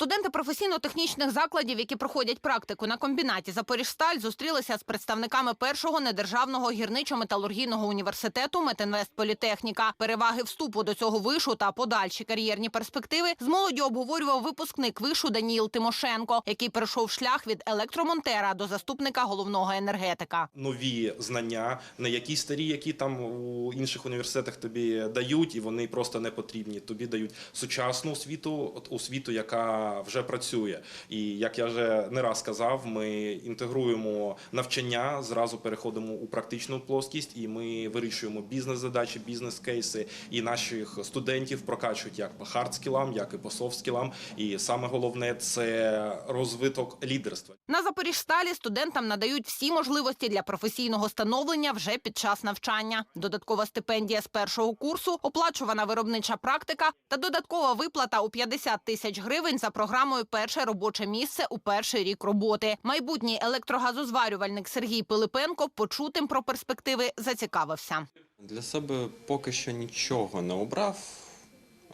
Студенти професійно-технічних закладів, які проходять практику на комбінаті Запоріжсталь, зустрілися з представниками першого недержавного гірничо-металургійного університету Метинвестполітехніка. Переваги вступу до цього вишу та подальші кар'єрні перспективи з молоддю обговорював випускник вишу Даніїл Тимошенко, який перейшов шлях від електромонтера до заступника головного енергетика. нові знання, не якісь старі, які там у інших університетах тобі дають, і вони просто не потрібні. Тобі дають сучасну освіту, освіту, яка вже працює. І як я вже не раз казав, ми інтегруємо навчання, зразу переходимо у практичну плоскість, і ми вирішуємо бізнес-задачі, бізнес-кейси. І наших студентів прокачують як по хардскілам, як і по софтскілам. І саме головне це розвиток лідерства. На Запоріжсталі студентам надають всі можливості для професійного становлення вже під час навчання. Додаткова стипендія з першого курсу, оплачувана виробнича практика та додаткова виплата у 50 тисяч гривень за програмою Перше робоче місце у перший рік роботи. Майбутній електрогазозварювальник Сергій Пилипенко почутим про перспективи зацікавився. Для себе поки що нічого не обрав,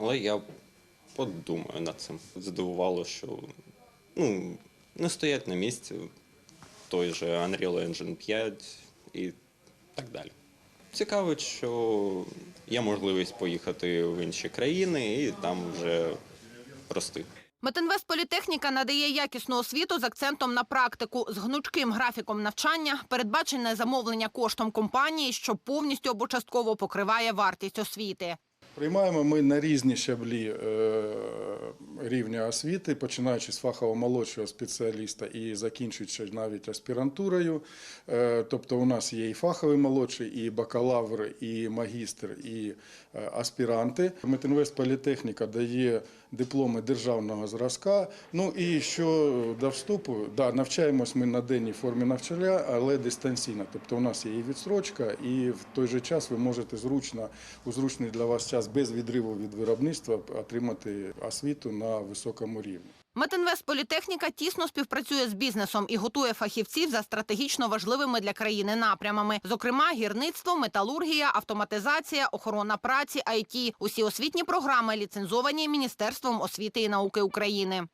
але я подумаю над цим. Здивувало, що ну, не стоять на місці той же Unreal Engine 5 і так далі. Цікавить, що є можливість поїхати в інші країни і там вже рости. Метинвестполітехніка надає якісну освіту з акцентом на практику, з гнучким графіком навчання, передбачене замовлення коштом компанії, що повністю або частково покриває вартість освіти. Приймаємо ми на різні щаблі е, рівня освіти, починаючи з фахово-молодшого спеціаліста і закінчуючи навіть аспірантурою. Е, Тобто у нас є і фаховий молодший, і бакалавр, і магістр, і е, аспіранти. Метинвестполітехніка дає дипломи державного зразка. Ну і що до вступу, да, навчаємось ми на денній формі навчання, але дистанційно. Тобто у нас є і відстрочка, і в той же час ви можете зручно у зручний для вас час без відриву від виробництва отримати освіту на високому рівні. Метинвестполітехніка тісно співпрацює з бізнесом і готує фахівців за стратегічно важливими для країни напрямами, зокрема гірництво, металургія, автоматизація, охорона праці, IT. Усі освітні програми ліцензовані Міністерством освіти і науки України.